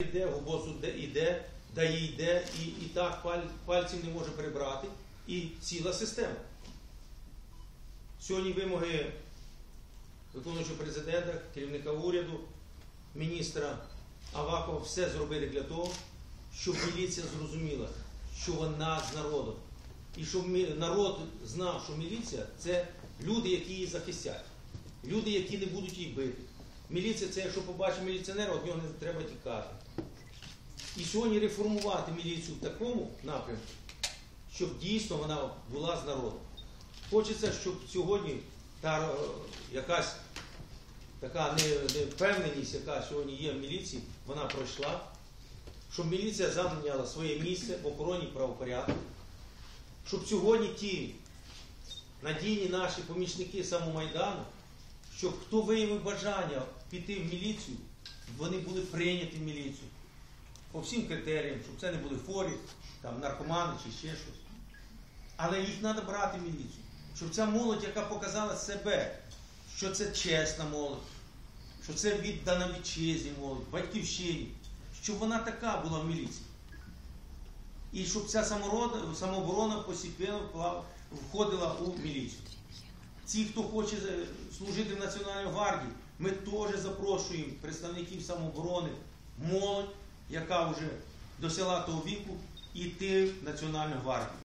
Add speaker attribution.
Speaker 1: йде, ГУБОСу де йде, ДАІ йде, і, і так паль- пальців не може прибрати, і ціла система. Сьогодні вимоги виконуючого президента, керівника уряду, міністра Авакова все зробили для того, щоб міліція зрозуміла, що вона з народом. І щоб народ знав, що міліція це люди, які її захистять, люди, які не будуть її бити. Міліція це, якщо побачить міліціонера, від нього не треба тікати. І сьогодні реформувати міліцію в такому напрямку, щоб дійсно вона була з народом. Хочеться, щоб сьогодні та е, якась така не- невпевненість, яка сьогодні є в міліції, вона пройшла, щоб міліція зайняла своє місце в охороні правопорядку, щоб сьогодні ті надійні наші помічники самомайдану, щоб хто виявив бажання піти в міліцію, вони були прийняті в міліцію по всім критеріям, щоб це не були форі, там, наркомани чи ще щось. Але їх треба брати в міліцію. Щоб ця молодь, яка показала себе, що це чесна молодь, що це віддана вітчизні молодь, батьківщині, щоб вона така була в міліції. І щоб ця самооборона постійно входила у міліцію. Ті, хто хоче е, служити в Національній гвардії, ми теж запрошуємо представників самооборони, молодь, яка вже досягла того віку, йти в Національну гвардію.